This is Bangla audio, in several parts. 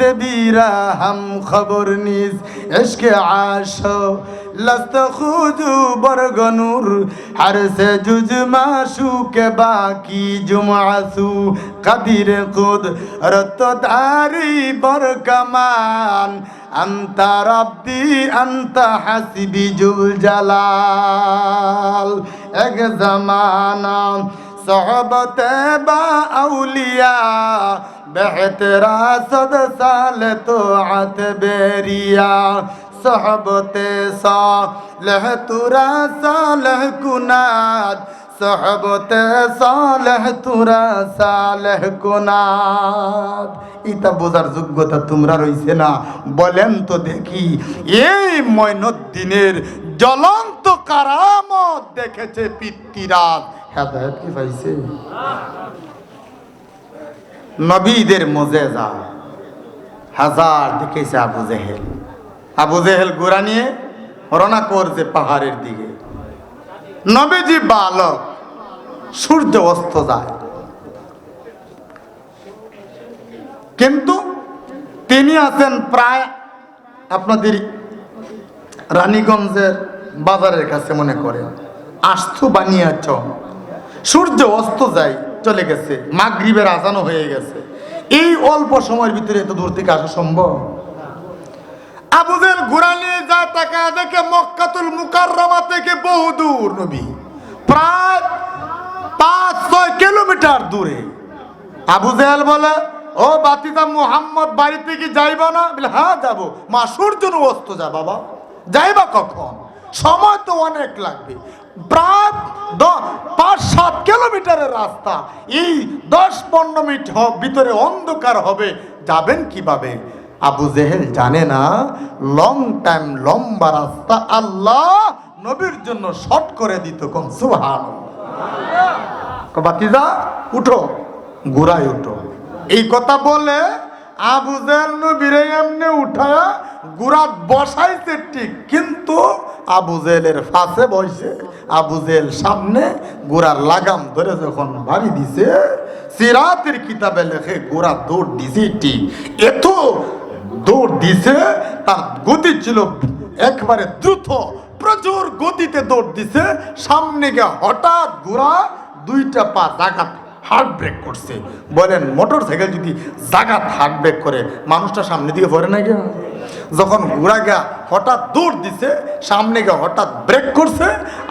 তে বিরা হাম খবর নিস এসকে আশ, লস্ত খুজু বরগনুর। হর সে জুজ মাসু কে বাকি জুমাসু কবির খুদ রত তারি বর কমান আন্তা রব্বি, আন্তা হাসিবি জুল জালাল। এক জামানা صحبت با اولیاء بہترا صد سال تو عتبریا صحبت صالح ترا صالح کناد صحبت صالح তুরা সালেহ কোনাদ ইতা বোঝার যোগ্যতা তোমরা রইছে না বলেন তো দেখি এই ময়নদ্দিনের জ্বলন্ত কারামত দেখেছে পিতৃরাজ হেদায়ত কি পাইছে? নবীদের মজেজা। হাজার দেখেছে আবু জেহেল। আবু জেহেল গোড়া নিয়ে রওনা করছে পাহাড়ের দিকে। নবীজি বালক, সূর্য অস্ত যায়। কিন্তু তিনি আছেন প্রায় আপনাদের রানীগঞ্জের বাজারের কাছে মনে করেন। আস্তু বানিয়াচ সূর্য অস্ত যায়, চলে গেছে, মাগরিবের আজানও হয়ে গেছে। এই অল্প সময়ের ভিতরে এত দূর থেকে আসা সম্ভব? আবুদের ঘোড়া নিয়ে দেখে মক্কাতুল মুকাররমা থেকে বহু দূর, নবী। প্রায় পাঁচ, ছয় কিলোমিটার দূরে। আবু জেহেল বলে, ও বাতিদা মুহাম্মদ বাড়ি থেকে যাইবা না? বলে হ্যাঁ যাব। মা, সূর্য অস্ত যা বাবা। যাইবা কখন? সময় তো অনেক লাগবে। প্রায় পাঁচ, সাত কিলোমিটারের রাস্তা। এই দশ, পনেরো মিনিট ভিতরে অন্ধকার হবে। যাবেন কীভাবে? আবু জেহেল জানে না লং টাইম লম্বা রাস্তা আল্লাহ নবীর জন্য শর্ট করে দিত কোন সুহান বাতিজা উঠো গোড়ায় উঠো। এই কথা বলে আবু জেহেল নবীরে এমনি উঠায়া গুড়াত বসাইছে ঠিক, কিন্তু আবু জেহেলের ফাঁসে বসে, আবু জেহেল সামনে গোড়ার লাগাম ধরে যখন ভাবি দিছে, সিরাতের কিতাবে লেখে গোড়া দৌড় দিছে ঠিক এত দৌড় দিছে, তার গতি ছিল একবারে দ্রুত, প্রচুর গতিতে দৌড় দিছে। সামনে গিয়ে হঠাৎ গোড়া দুইটা পা জাগাত হার্ট ব্রেক করছে। বলেন মোটর সাইকেল যদি জাগাত হার্ট ব্রেক করে, মানুষটা সামনে দিকে ভরে না গিয়া যখন ঘোড়া গা হঠাৎ দৌড় দিছে সামনে গা হঠাৎ ব্রেক করছে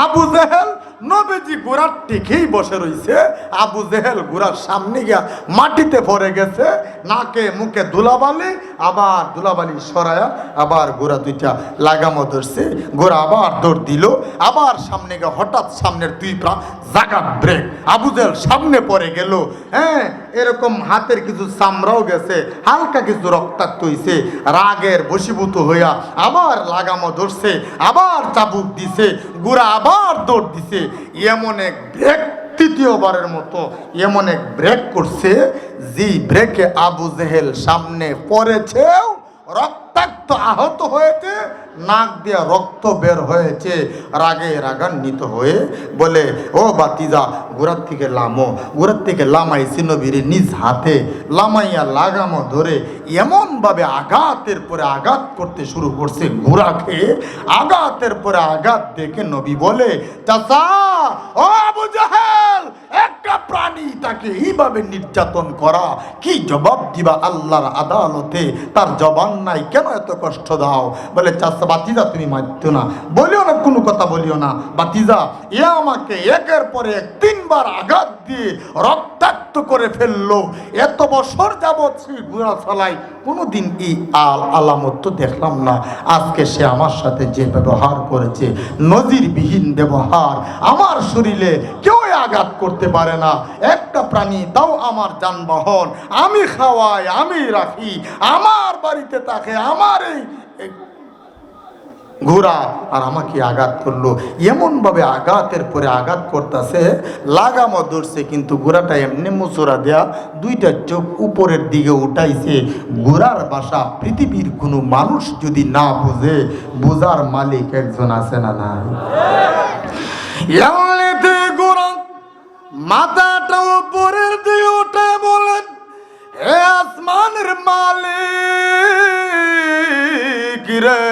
আবু জেহেল নবীজি ঘোড়ার টিকেই বসে রইছে, আবু জেহেল ঘোড়ার সামনে গিয়া মাটিতে পড়ে গেছে, নাকে মুখে ধুলাবালি, আবার ধুলাবালি সরায়া আবার ঘোড়া দুইটা লাগামো ধরছে ঘোড়া আবার দৌড় দিল, আবার সামনে গিয়ে হঠাৎ সামনের দুই প্রা জাগা ব্রেক, আবু জেহেল সামনে পড়ে গেল হ্যাঁ এরকম হাতের কিছু চামড়াও গেছে, হালকা কিছু রক্তাক্ত হইছে, রাগের বশীভূত হইয়া আবার লাগামো ধরছে, আবার চাবুক দিছে, গুড়া আবার দৌড় দিছে এমন এক ব্রেক তৃতীয়বারের মতো এমন এক ব্রেক করছে, যে ব্রেকে আবু জেহেল সামনে পড়েছেও রক্তাক্ত আহত হয়েছে, নাক দিয়ে রক্ত বের হয়েছে, রাগে রাগান্বিত হয়ে বলে, ও বাতিজা, গোড়ার থেকে লামো, গোড়ার থেকে লামাই নবীর নিজ হাতে, লামাইয়া লাগামো ধরে এমনভাবে আঘাতের পরে আঘাত করতে শুরু করছে ঘোড়াকে আঘাতের পরে আঘাত দেখে নবী বলে, চাচা আবু একটা প্রাণী তাকে এইভাবে নির্যাতন করা, কি জবাব দিবা আল্লাহর আদালতে? তার জবান নাই, কেন এত কষ্ট দাও? বলে, চাচা, বাতিজা, তুমি মারতো না। বলিও না, কোনো কথা বলিও না। বাতিজা, এ আমাকে একের পরে এক তিনবার আঘাত দিয়ে রক্তাক্ত করে ফেলল। এত বছর যাবৎ সেই ঘোড়া চালাই কোনোদিন এই আল আলামত তো দেখলাম না। আজকে সে আমার সাথে যে ব্যবহার করেছে, নজিরবিহীন ব্যবহার, আমার শরীরে কেউ আঘাত করতে পারে না। একটা প্রাণী তাও আমার যানবাহন, আমি খাওয়াই, আমি রাখি, আমার বাড়িতে তাকে আমার এই ঘোড়া আর আমাকে আঘাত করল। এমনভাবে আঘাতের পরে আঘাত করতেছে, লাগামো ধরছে, কিন্তু ঘোড়াটা এমনি মুচুরা দেয়া দুইটা চোখ উপরের দিকে উঠাইছে। ঘোড়ার বাসা, পৃথিবীর কোনো মানুষ যদি না বুঝে, বোঝার মালিক একজন আছে না না মাথাটা উপরের দিকে উঠে বলেন হে আসমানের মালিক রে।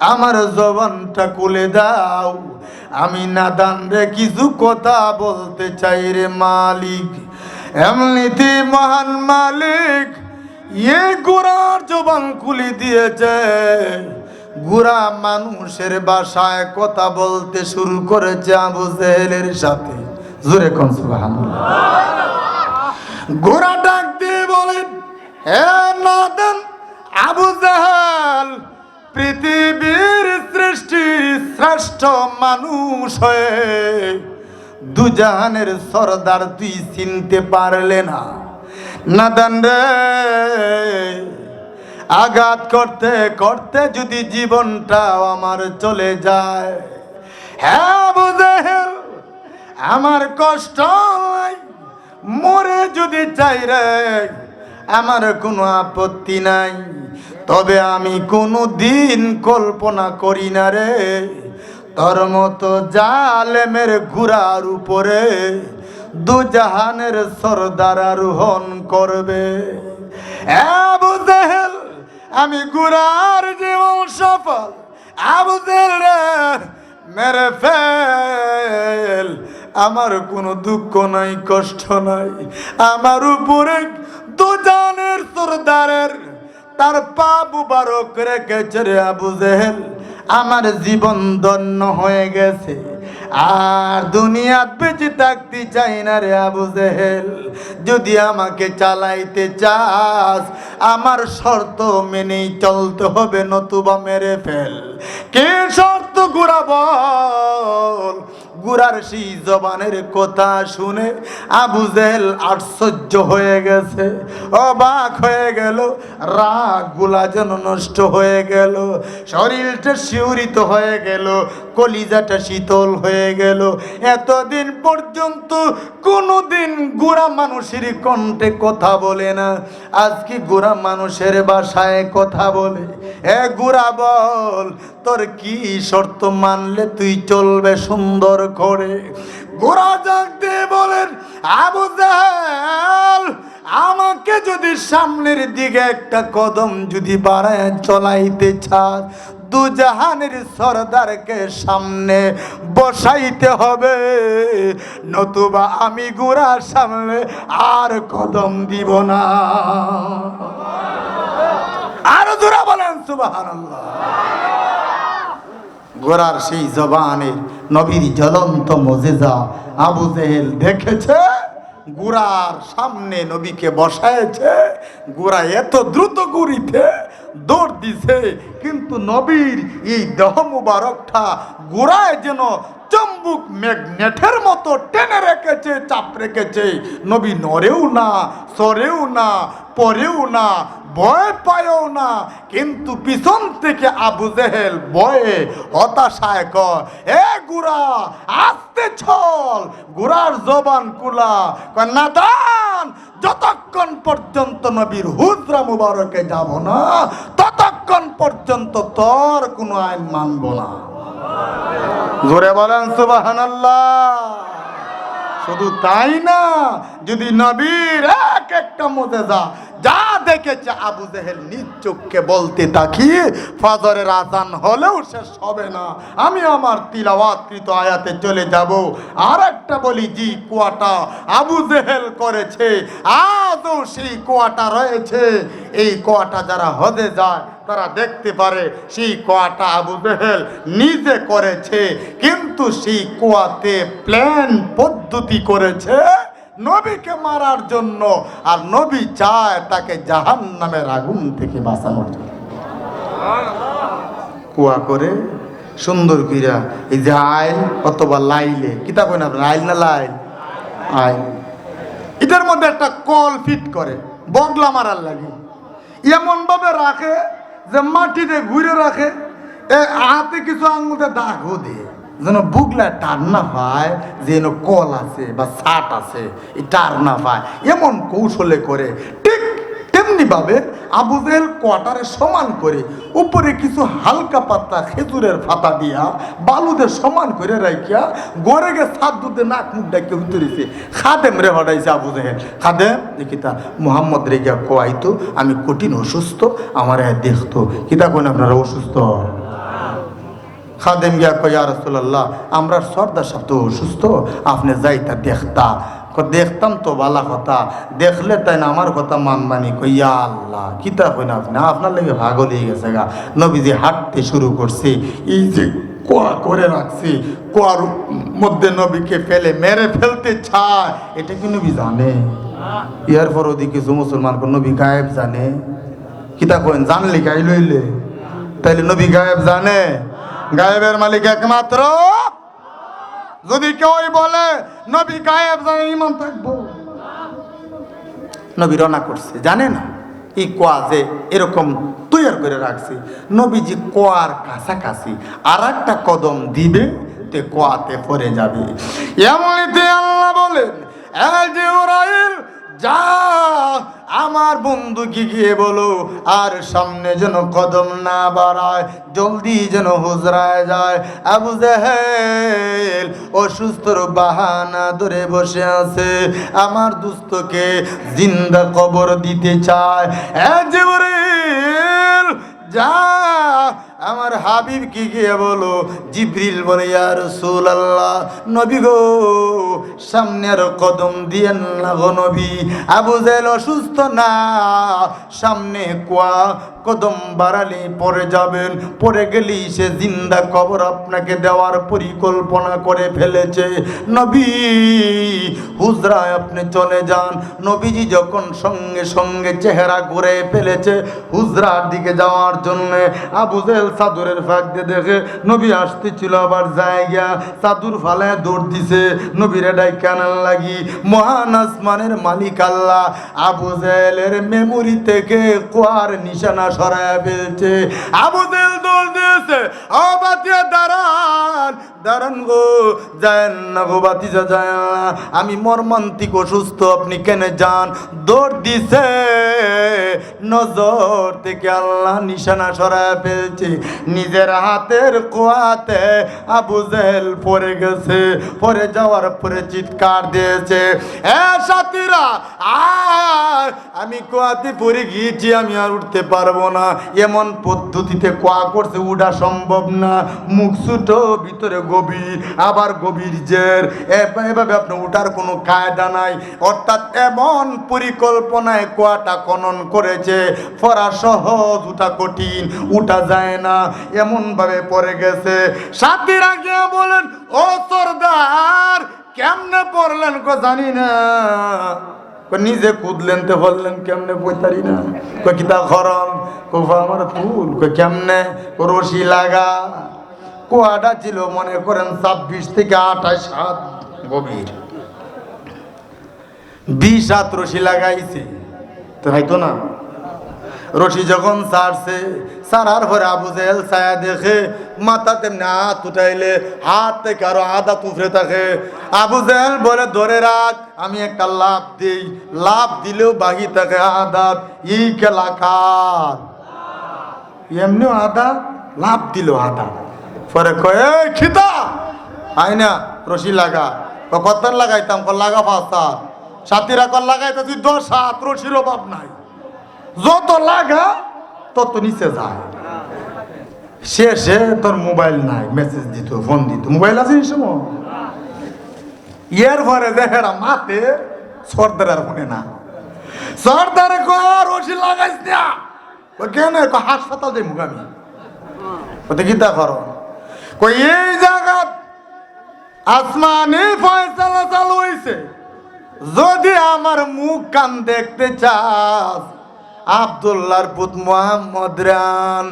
আমার জবানটা খুলে দাও। আমি নাদান রে, কিছু কথা বলতে চাই রে মালিক। এমনিতে মহান মালিক, এ গোড়ার জবান খুলে দিয়েছে। গুড়া মানুষের বাসায় কথা বলতে শুরু করেছে আবু জেহেলের সাথে। জোরে কোন সুবহানাল্লাহ। ঘোড়া ডাক দিয়ে বলেন হে নাদন, আবু জাহাল পৃথিবীর সৃষ্টির শ্রেষ্ঠ মানুষ হয়ে দুজাহানের সরদার তুই চিনতে পারলে না। নাদান রে। আঘাত করতে করতে যদি জীবনটাও আমার চলে যায়। হ্যাঁ জাহেল আমার কষ্ট মরে যদি চাই রে, আমার কোনো আপত্তি নাই। তবে আমি কোনো দিন কল্পনা করি না রে। তোর মতো জালেমের ঘুরার উপরে দুজাহানের সর্দার আরোহণ করবে। আবু জাহেল, আমি গুরার জীবন সফল। আবু জাহেল রে, মেরে ফেল। আমার কোনো দুঃখ নাই, কষ্ট নাই। আমার উপরে দুজনের সর্দারের তার পা মুবারক রেখেছে রে আবু জেহেল। আমার জীবন ধন্য হয়ে গেছে। আর দুনিয়া বেঁচে থাকতে চাই না রে আবু জেহেল। যদি আমাকে চালাইতে চাস, আমার শর্ত মেনেই চলতে হবে নতুবা মেরে ফেল। কে শর্ত গুড়া গুড়ার সেই জবানের কথা শুনে আবু জেহেল আশ্চর্য হয়ে গেছে। অবাক হয়ে গেল রাগগুলা যেন নষ্ট হয়ে গেল, শরীরটা শিউরিত হয়ে গেল, কলিজাটা শীতল হয়ে গেল। এতদিন পর্যন্ত কোনোদিন গোড়া মানুষের কণ্ঠে কথা বলে না। আজকে গোড়া মানুষের বাসায় কথা বলে, এ গোড়া বল, তোর কি শর্ত মানলে তুই চলবে সুন্দর করে। গোড়া জাগ দিয়ে বলেন, আবু জাহাল, আমাকে যদি সামনের দিকে একটা কদম যদি বাড়ায় চলাইতে চাস দুজাহানের সর্দারকে সামনে বসাইতে হবে। নতুবা আমি গোড়ার সামনে আর কদম দিব না। আরও জোরা বলেন, সুবহানাল্লাহ। গোড়ার সেই জবানে নবীর জ্বলন্ত মজেজা আবু জেহেল দেখেছে, গুড়ার সামনে নবীকে বসায়েছে গুড়া এত দ্রুত গুড়িতে দৌড় দিছে, কিন্তু নবীর এই দেহ মুবারকটা গোড়ায় যেন চম্বুক ম্যাগনেটের মতো টেনে রেখেছে, চাপ রেখেছে। নবী নরেও না, সরেও না, পরেও না, ভয় পায়ও না, কিন্তু পিছন থেকে আবু জেহেল ভয়ে হতাশায় কয়, এ গুড়া, আসতে ছল গুড়ার জবান কুলা, কয় নাদান যতক্ষণ পর্যন্ত নবীর হুজরা মুবারকে যাব না, ততক্ষণ পর্যন্ত তোর কোনো আইন মানব না। জোরে বলেন সুবহানাল্লাহ। শুধু তাই না, যদি নবীর এক একটা মোজেজা যা দেখেছে আবু জেহেল নিজ চোখকে বলতে থাকি ফজরের আজান হলেও শেষ হবে না, আমি আমার তিলাওয়াতকৃত আয়াতে চলে যাব। আর একটা বলি জি কুয়াটা আবু জেহেল করেছে, আজও সেই কুয়াটা রয়েছে। এই কুয়াটা যারা হজে যায় তারা দেখতে পারে, সেই কুয়াটা আবু জেহেল নিজে করেছে, কিন্তু সেই কুয়াতে প্ল্যান পদ্ধতি করেছে নবীকে মারার জন্য। আর নবী চায় তাকে জাহান নামের আগুন থেকে বাঁচানোর জন্য। কুয়া করে সুন্দর কিরা এই যে আইল অথবা লাইলে কিতা কই না আইল না লাইল? আইল। এটার মধ্যে একটা কল ফিট করে বগলা মারার লাগে। এমন ভাবে রাখে যে মাটিতে ঘুরে রাখে হাতে কিছু আঙুলতে দাগও দিয়ে। যেন বুগলা টান না পায়, যেন কল আছে বা ছাট আছে, এই টার না পায়। এমন কৌশলে করে ঠিক তেমনি তেমনি ভাবে আবু জেহেল কোয়ার্টারে সমান করে, উপরে কিছু হালকা পাতা খেজুরের ফাতা দিয়া বালুতে সমান করে রাখিয়া গড়ে গে সাত দুধে নাক মুখ ডাকে উতরেছে খাদেম রে হটাইছে আবু জেহেল। খাদেম তা মোহাম্মদ রে গিয়া কোয়াইতো, আমি কঠিন অসুস্থ, আমার দেখতো কিতা কোন আপনারা, অসুস্থ? খাদেম গিয়া কয়া রসুল্লাহ আমরা সর্দার তো অসুস্থ, আপনি যাইতা দেখতা দেখতাম তো বালা কথা। দেখলে তাই না আমার কথা মানবানি কইয়া আল্লাহ, কিতা কই না আপনি? আপনার লেগে ভাগল হয়ে গেছে গা। নবীজি হাঁটতে শুরু করছে। এই যে কোয়া করে রাখছি, কোয়ার মধ্যে নবীকে ফেলে, মেরে ফেলতে চায়, এটা কি নবী জানে? ইয়ার পর ওদিকে কিছু মুসলমান নবী গায়েব জানে। কিতা কইন, জানলি গাই লইলে? তাইলে নবী গায়েব জানে? গায়েবের মালিক একমাত্র যদি কেউ বলে, নবী গায়েব জানে ইমান থাকব। নবী রনা করছে, জানে না? এই কোয়া যে এরকম তৈয়ার করে রাখছি। নবীজি কোয়ার কাছাকাছি আর একটা কদম দিবে, তে কোয়াতে পড়ে যাবে। এমনিতে আল্লাহ বলেন "এই যে, আমার বন্ধুকে গিয়ে বলো, আর সামনে যেন কদম না বাড়ায়, জলদি যেন হুজরায় যায়। আবু জাহেল অসুস্থর বাহানা ধরে বসে আছে, আমার দুস্থকে জিন্দা কবর দিতে চায়। যা আমার হাবিব কি গিয়ে বলো? জিব্রিল বলে ইয়ার রসুল আল্লাহ নবী গো সামনে আর কদম দিয়েন না গো নবী। আবু জেল অসুস্থ না, সামনে কোয়া কদম বাড়ালে পরে যাবেন। পরে গেলেই সে জিন্দা কবর আপনাকে দেওয়ার পরিকল্পনা করে ফেলেছে। নবী, হুজরায় আপনি চলে যান। নবীজি যখন সঙ্গে সঙ্গে চেহারা ঘুরে ফেলেছে হুজরার দিকে যাওয়ার জন্য আবু জেল চাদরের ফাঁক দিয়ে দেখে নবী আসতেছিল, আবার জায়গা চাদুর ফালায় দৌড় দিছে। নবীরে ডাই কানাল লাগি, মহান আসমানের মালিক আল্লাহ, আবু জেলের মেমোরি থেকে কোয়ার নিশানা সরায় ফেলছে। আবু জেল দৌড় দিয়েছে ও বাতিয়া দাঁড়ান গো। যায় না গো বাতিজা যায় আমি মর্মান্তিক অসুস্থ, আপনি কেন যান? দৌড় দিছে। নজর থেকে আল্লাহ নিশানা সরায় ফেলছে। নিজের হাতের কোয়াতে আবু জেহেল পড়ে গেছে। পরে যাওয়ার পরে চিৎকার দিয়েছে, এ সাথীরা, আয়। আমি কোয়াতে পড়ে গিয়েছি, আমি আর উঠতে পারব না। এমন পদ্ধতিতে কোয়া করছে, উঠা সম্ভব না। মুখ ছুটো ভিতরে গভীর, আবার গভীর জের। এভাবে আপনি উঠার কোনো কায়দা নাই। অর্থাৎ এমন পরিকল্পনায় কোয়াটা খনন করেছে, ফরা সহজ, উঠা কঠিন, উঠা যায় না। এমন ভাবে পড়ে গেছে। সাথীরা গিয়ে বলেন, ও সর্দার, কেমনে পড়লেন কো জানি না। নিজে কুদলেন তো বললেন, কেমনে বইতারি না? কিতা খরম কো আমার ফুল কেমনে রশি লাগা। কুয়াটা ছিল, মনে করেন ছাব্বিশ থেকে আঠাশ হাত গভীর। বিশ হাত রশি লাগাইছে। তাই তো না? রশি যখন ছাড়ছে, ছাড়ার পরে আবু জেহেল ছায়া দেখে মাথা তেমনি হাত উঠাইলে, হাত থেকে আরও আধা তুফরে থাকে। আবু জেহেল বলে, ধরে রাখ, আমি একটা লাভ দিই। লাভ দিলেও বাকি থাকে আধা ই খেলা খার এমনিও আধা লাভ দিল আদা। পরে কয়ে খিতা আই না, রশি লাগা। ক কত লাগাইতাম? ক লাগা পাঁচ সাথীরা কর লাগাইতে তুই দশ হাত রশির অভাব নাই। যত লাগা, তত নিচে যায়। শেষে তোর মোবাইল নাই, মেসেজ দিত, ফোন দিত। মোবাইল আছে সময়? এর পরে দেখেরা মাতে সর্দার শুনে না। সর্দারে কর রশি লাগাইস না। কেন? হাসপাতাল যাই মুখামি ওতে গীতা করো। কই, এই জায়গা আসমানে ফয়সালা চালু হইছে। যদি আমার মুখ কান দেখতে চাস, আবদুল্লাহর পুত মোহাম্মদ রান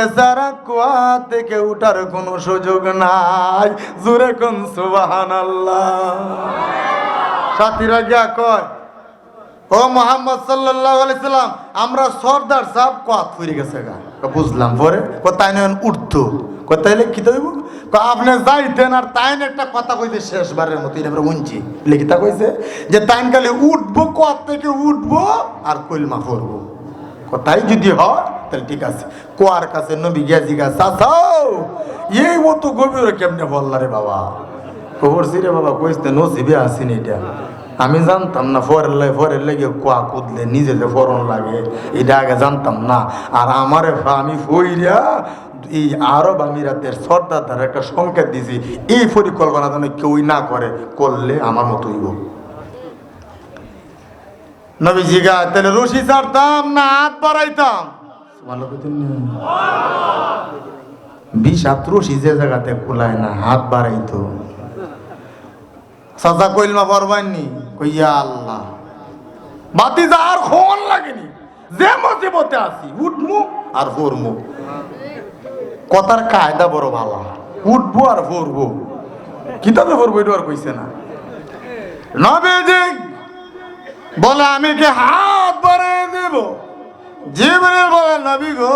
এছাড়া কুয়া থেকে উঠার কোনো সুযোগ নাই, জোরে কোন সুবাহান সাথীরা গিয়া কয়, ও মোহাম্মদ সাল্লাহ আলাইসাল্লাম আমরা সর্দার সাহেব কাত ফুরে গেছে গা। বুঝলাম পরে, ক তাই নয় উঠতো। তাইলে কি ক আপনি যাইতেন আর তাইন একটা কথা কইতে শেষবারের মতো আমরা উঞ্চি লিখিতা কইছে? যে তাইন কালে উঠবো কাত থেকে উঠবো আর কইলমা করব। তাই যদি হয় তাহলে ঠিক আছে। কোয়ার কাছে নবী গিয়া জিগা চাচাও এই মতো গভীর কেমনে বললা রে বাবা? খবরছি রে বাবা কইতে নসিবে আসিনি এটা। আমি জানতাম না, ফরের লাগে ফরের লাগে কোয়া কুদলে নিজে যে ফরন লাগে, এটা আগে জানতাম না। আর আমারে আমি ফইরা এই আরব আমিরাতের সর্দার দ্বারা একটা সংকেত দিছি এই পরিকল্পনা যেন কেউই না করে, করলে আমার মতোই হোক। নবী জিগা তাহলে রশি ছাড়তাম না, হাত বাড়াইতাম। বিশ হাত রশি যে জায়গাতে কুলায় না, হাত বাড়াইতো। সাজা কইল মা পরবাইনি কইয়া আল্লাহ। বাতি যা আর খন লাগেনি। যে মতে আসি উঠমু আর ফরমু কথার কায়দা বড় ভালো। উঠবো আর ফরবো কিতাবে ভরবো এটা আর কইছে না। নবীজি বলে, আমি কি হাত বাড়িয়ে দেব? জিবরিল বলে, নবী গো,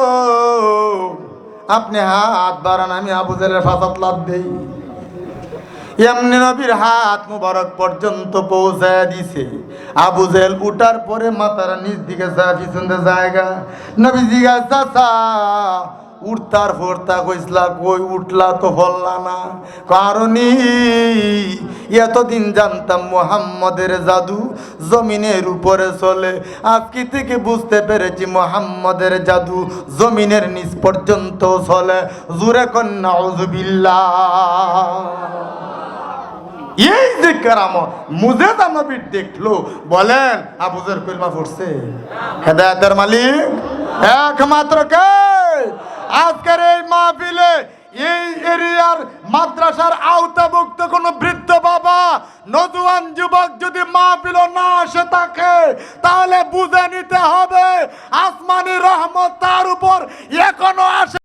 আপনি হাত বাড়ান, আমি আবু জেলের ফাঁসাত লাভ দেই। এমনি নবীর হাত মুবারক পর্যন্ত পৌঁছায় দিছে। আবু জেল উঠার পরে মাতারা নিচ দিকে যা পিছনে জায়গা। নবী চাচা উঠতার ফোরতা কইসলা কই উঠলা তো বললা না। কারণই এতদিন জানতাম মোহাম্মদের জাদু জমিনের উপরে চলে। আজকে থেকে বুঝতে পেরেছি মোহাম্মদের জাদু জমিনের নিচ পর্যন্ত চলে। জুরে কন্যা এই যে কেরামত, মুজেদ নবী দেখল, বলেন আবুজের কলমা পড়ছে। হেদায়তের মালিক, একমাত্র কে? আজকের এই মাহফিলে এই এরিয়ার মাদ্রাসার আওতাভুক্ত কোনো বৃদ্ধ বাবা নজুয়ান যুবক যদি মাহফিল না আসে তাকে, তাহলে বুঝে নিতে হবে আসমানি রহমত তার উপর এখনও আসে